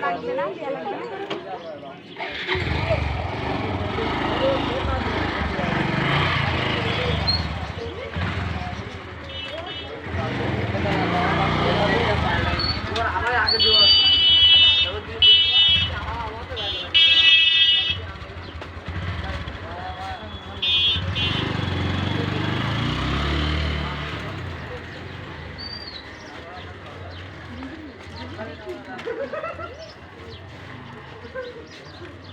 লাগবে না লাগবে না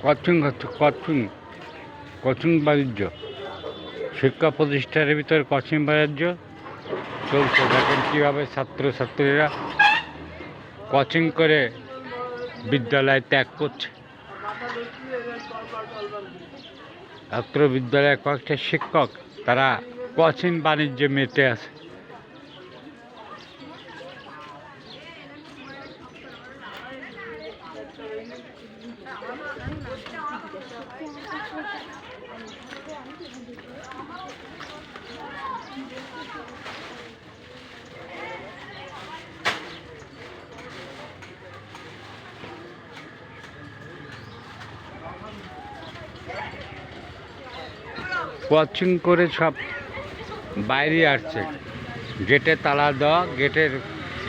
কচিং হচ্ছে কচিং কোচিং বাণিজ্য। শিক্ষা প্রতিষ্ঠানের ভিতরে কোচিং বাণিজ্য চলছে। দেখেন কীভাবে ছাত্রছাত্রীরা কোচিং করে বিদ্যালয় ত্যাগ করছে। ছাত্র বিদ্যালয়ের কয়েকটা শিক্ষক, তারা কোচিং বাণিজ্যে মেতে আছে। কোচিং করে সব বাইরে আসছে। গেটে তালা দেওয়া গেটের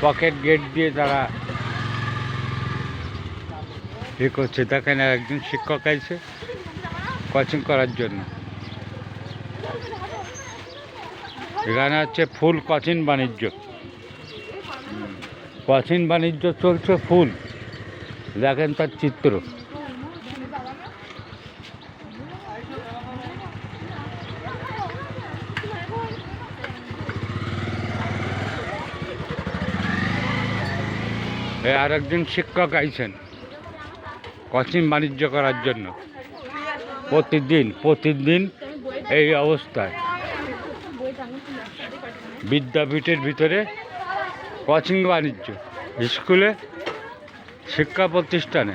পকেট গেট দিয়ে তারা এ করছে, দেখেন একজন শিক্ষক আছে কোচিং করার জন্য। এখানে হচ্ছে ফুল কোচিং বাণিজ্য। কোচিং বাণিজ্য চলছে ফুল। দেখেন তার চিত্র। এ আর একজন শিক্ষক আইছেন। কোচিং বাণিজ্য করার জন্য। প্রতিদিন প্রতিদিন এই অবস্থায়। বিদ্যাপীঠের ভিতরে কোচিং বাণিজ্য স্কুলে শিক্ষা প্রতিষ্ঠানে।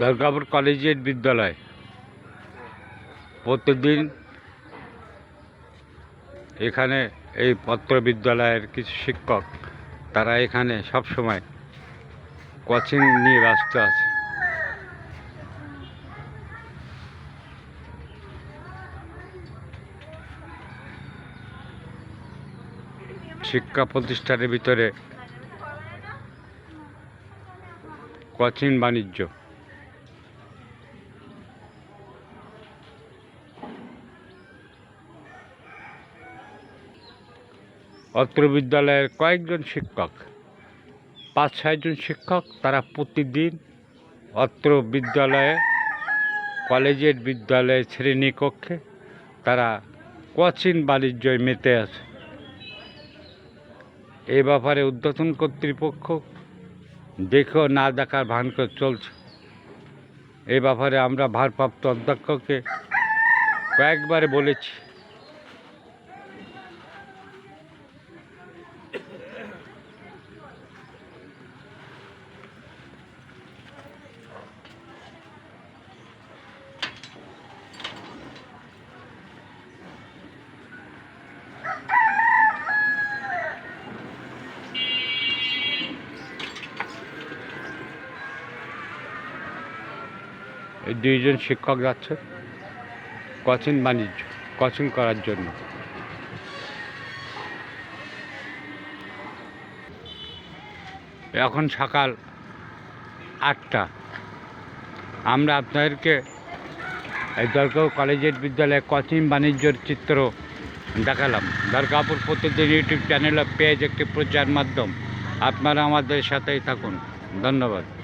দুর্গাপুর কলেজিয়েট বিদ্যালয়। প্রতিদিন এখানে এই পত্র বিদ্যালয়ের কিছু শিক্ষক, তারা এখানে সব সময় কোচিং নিয়ে ব্যস্ত আছে। শিক্ষা প্রতিষ্ঠানের ভিতরে কোচিং বাণিজ্য। অত্র বিদ্যালয়ের কয়েকজন শিক্ষক, পাঁচ ছয়জন শিক্ষক, তারা প্রতিদিন অত্র বিদ্যালয়ে, কলেজের বিদ্যালয়ে শ্রেণীকক্ষে তারা কোচিং বাণিজ্যয় মেতে আছে এ ব্যাপারে উদ্বোধন কর্তৃপক্ষ দেখেও না দেখার ভান করে চলছে। এ ব্যাপারে আমরা ভারপ্রাপ্ত অধ্যক্ষকে কয়েকবারে বলেছি। এই দুইজন শিক্ষক যাচ্ছে কোচিং বাণিজ্য, কোচিং করার জন্য। এখন সকাল আটটা। আমরা আপনাদেরকে এই দরগাঁও কলেজের বিদ্যালয়ে কোচিং বাণিজ্যর চিত্র দেখালাম। দরগাপুর প্রতিদিন ইউটিউব চ্যানেল পেজ একটি প্রচার মাধ্যম। আপনারা আমাদের সাথেই থাকুন। ধন্যবাদ।